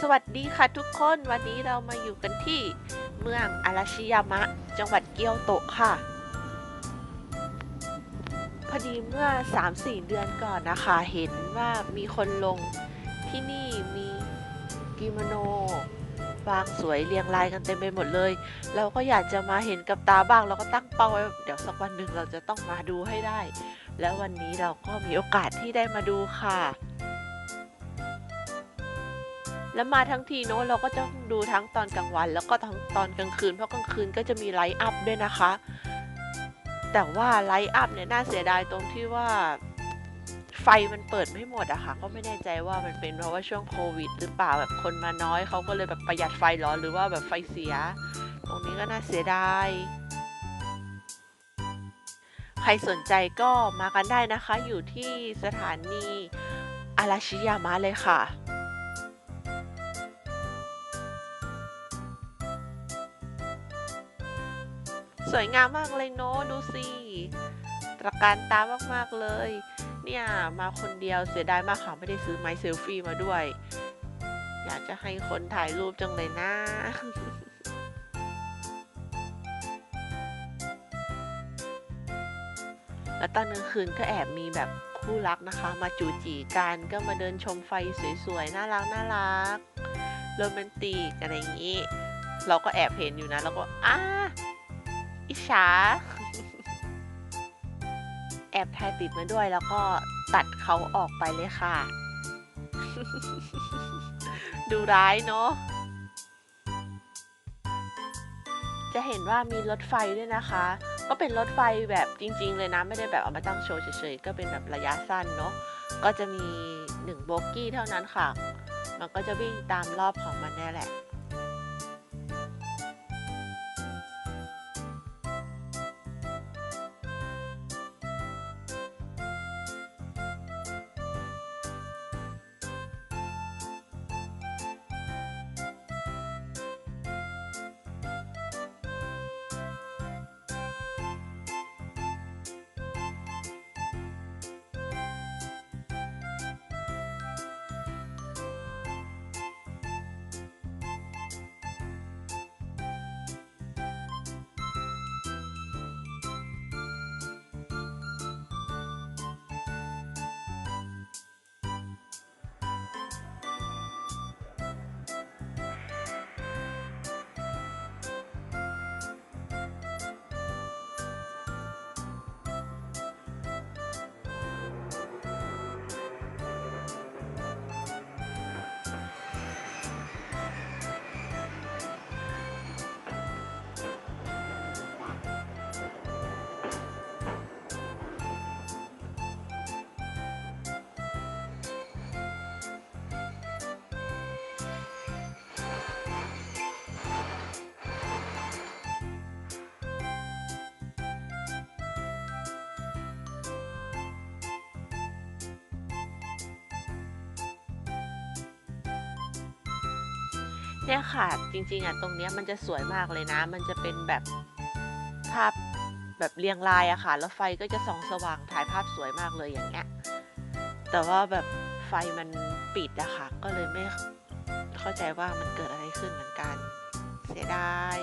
สวัสดีค่ะทุกคนวันนี้เรามาอยู่กันที่เมืองอาราชิยามะ จังหวัดเกียวโตะค่ะ พอดีเมื่อ 3-4 เดือนก่อนนะคะ เห็นว่ามีคนลงที่นี่มีกิโมโนวางสวยเรียงรายกันเต็มไปหมดเลย เราก็อยากจะมาเห็นกับตาบ้าง เราก็ตั้งเป้าไว้เดี๋ยวสักวันหนึ่งเราจะต้องมาดูให้ได้ แล้ววันนี้เราก็มีโอกาสที่ได้มาดูค่ะ แล้วมาทั้งทีเนอะเราก็จะดูทั้งตอนกลางวัน แล้วก็ทั้งตอนกลางคืน เพราะกลางคืนก็จะมีไลท์อัพด้วยนะคะ แต่ว่าไลท์อัพเนี่ยน่าเสียดายตรงที่ว่าไฟมันเปิดไม่หมดอะค่ะ ก็ไม่แน่ใจว่ามันเป็นเพราะว่าช่วงโควิด หรือเปล่าแบบคนมาน้อยเขาก็เลยแบบประหยัดไฟหรอหรือว่าแบบไฟเสีย ตรงนี้ก็น่าเสียดายใครสนใจก็มากันได้นะคะ อยู่ที่สถานีอาราชิยามะเลยค่ะ สวยงามมากเลยเนอะดูสิตระการตามากๆเลย เนี่ยมาคนเดียวเสียดายมากค่ะไม่ได้ซื้อไม้เซลฟี่มาด้วย อยากจะให้คนถ่ายรูปจังเลยนะแล้วตอนกลางคืนก็แอบมีแบบคู่รักนะคะ มาจูจีกันก็มาเดินชมไฟสวยๆ น่ารักน่ารักโรแมนติกอะไรอย่างนี้ เราก็แอบเห็นอยู่นะ แล้วก็อ้า อิจฉา แอบถ่ายติดมาด้วยแล้วก็ตัดเขาออกไปเลยค่ะ ดูร้ายเนาะ จะเห็นว่ามีรถไฟด้วยนะคะ ก็เป็นรถไฟแบบจริง ๆ เลยนะ ไม่ได้แบบเอามาตั้งโชว์เฉยๆ ก็เป็นแบบระยะสั้นเนาะ ก็จะมีหนึ่งโบกี้เท่านั้นค่ะ มันก็จะวิ่งตามรอบของมันแน่แหละ เนี่ยค่ะจริงๆอะตรงเนี้ยมันจะสวยมากเลยนะ มันจะเป็นแบบภาพแบบเรียงรายอะค่ะ แล้วไฟก็จะส่องสว่างถ่ายภาพสวยมากเลยอย่างเงี้ย แต่ว่าแบบไฟมันปิดอะค่ะ ก็เลยไม่เข้าใจว่ามันเกิดอะไรขึ้นเหมือนกัน เสียดาย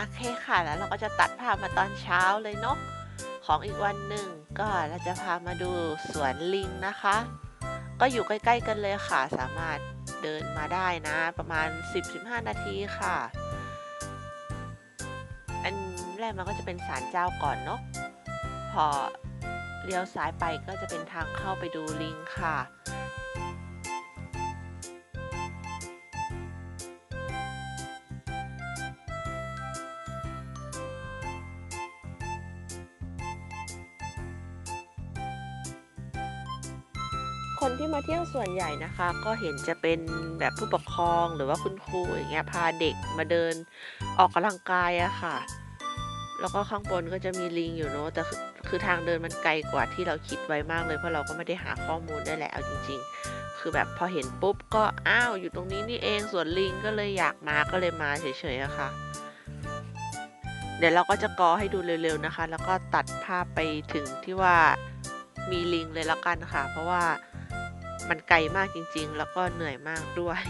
โอเคค่ะ แล้วเราก็จะตัดภาพมาตอนเช้าเลยเนาะของอีกวันหนึ่งก็เราจะพามาดูสวนลิงนะคะ ก็อยู่ใกล้ ๆ กันเลยค่ะ สามารถเดินมาได้นะ ประมาณ 10-15 นาทีค่ะ อันแรกมันก็จะเป็นศาลเจ้าก่อนเนาะพอเลี้ยวซ้ายไปก็จะเป็นทางเข้าไปดูลิงค่ะ คนที่มาเที่ยวส่วนใหญ่นะคะ ก็เห็นจะเป็นแบบผู้ปกครองหรือว่าคุณครูอย่างเงี้ยพาเด็กมาเดินออกกำลังกายอะค่ะ แล้วก็ข้างบนก็จะมีลิงอยู่เนอะแต่คือคือทางเดินมันไกลกว่าที่เราคิดไว้มากเลยเพราะเราก็ไม่ได้หาข้อมูลได้แหละเอาจริง ๆ คือแบบพอเห็นปุ๊บก็อ้าวอยู่ตรงนี้นี่เองส่วนลิงก็เลยอยากมาก็เลยมาเฉยๆอะค่ะเดี๋ยวเราก็จะกอให้ดูเร็วๆนะคะ แล้วก็ตัดภาพไปถึงที่ว่ามีลิงเลยละกันค่ะ เพราะว่า มันไกลมากจริง ๆ แล้วก็เหนื่อยมากด้วย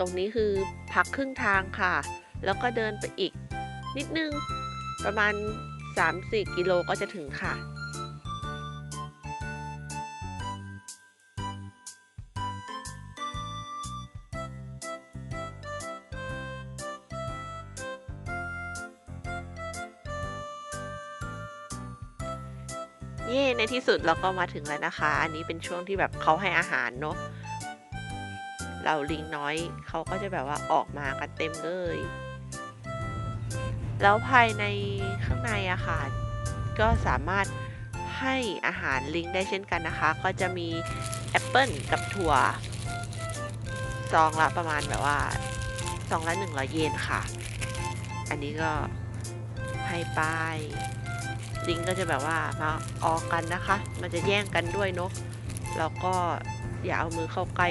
ตรงนี้คือพักครึ่งทางค่ะ แล้วก็เดินไปอีกนิดนึงประมาณ 3-4 กิโลก็จะถึงค่ะ เย่ในที่สุดเราก็มาถึงแล้วนะคะ อันนี้เป็นช่วงที่แบบเขาให้อาหารเนาะเราลิงน้อยเขาก็จะแบบว่าออกมากันเต็มเลย แล้วภายในข้างในอะค่ะก็สามารถให้อาหารลิงได้เช่นกันนะคะ ก็จะมีแอปเปิลกับถั่วซองละประมาณแบบว่าซองละ100 เยนค่ะ อันนี้ก็ให้ไป้าย ลิงก็จะแบบว่ามาออกกันนะคะ มันจะแย่งกันด้วยเนกแล้วก็อย่าเอามือเข้าใกล้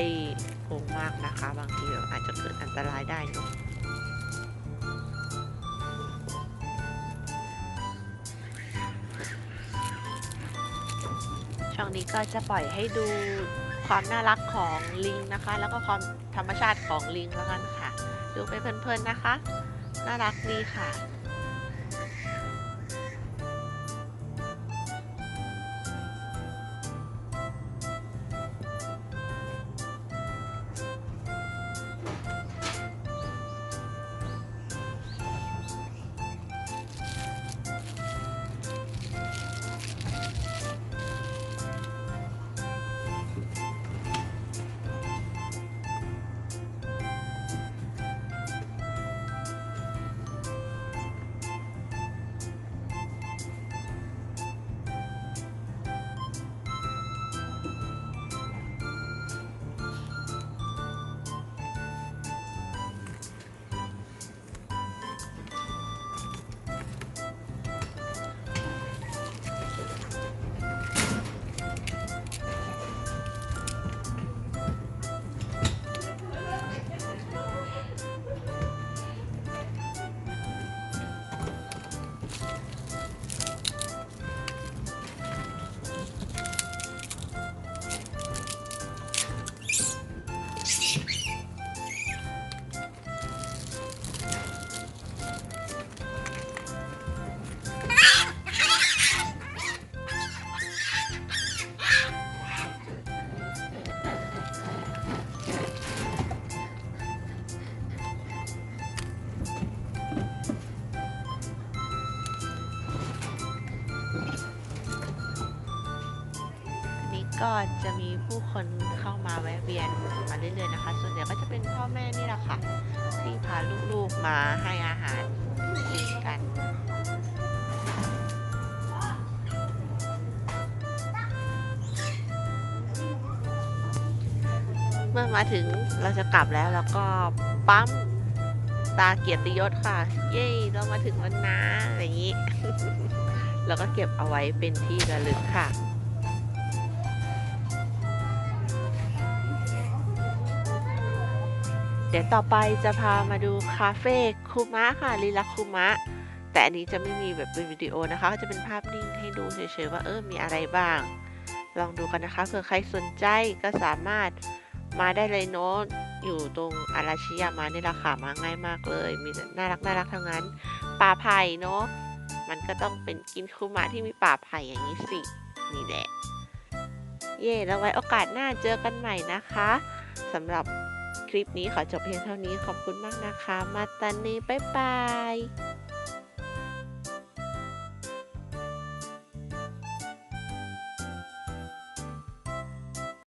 กรงมากนะคะ บางทีอาจจะเกิดอันตรายได้เนอะช่องนี้ก็จะปล่อยให้ดูความน่ารักของลิงนะคะ แล้วก็ความธรรมชาติของลิงแล้วกันค่ะ ดูไปเพลินๆนะคะ น่ารักดีค่ะ ก็จะมีผู้คนเข้ามาแวะเวียนมาเรื่อยๆนะคะ ส่วนใหญ่ก็จะเป็นพ่อแม่นี่แหละค่ะที่พาลูกๆมาให้อาหารลิงกันเมื่อมาถึงเราจะกลับแล้วแล้วก็ปั๊มตาเกียรติยศค่ะ เย้เรามาถึงแล้วนะอะไรอย่างนี้ แล้วก็เก็บเอาไว้เป็นที่ระลึกค่ะ เดี๋ยวต่อไปจะพามาดูคาเฟ่คุมะค่ะลีลาคุมะ แต่อันนี้จะไม่มีแบบเป็นวิดีโอนะคะก็จะเป็นภาพนิ่งให้ดูเฉยๆว่าเออมีอะไรบ้าง ลองดูกันนะคะเผื่อใครสนใจก็สามารถมาได้เลยเนาะอยู่ตรงอาราชิยามานี่แหละค่ะมาง่ายมากเลย มีน่ารักน่ารักทั้งนั้นป่าไผ่เนาะมันก็ต้องเป็นกินคุมะที่มีป่าไผ่อย่างนี้สินี่แหละ เย่แล้วไว้โอกาสหน้าเจอกันใหม่นะคะสำหรับ คลิปนี้ขอจบเพียงเท่านี้ขอบคุณมากนะคะ มาตานีบ๊ายบาย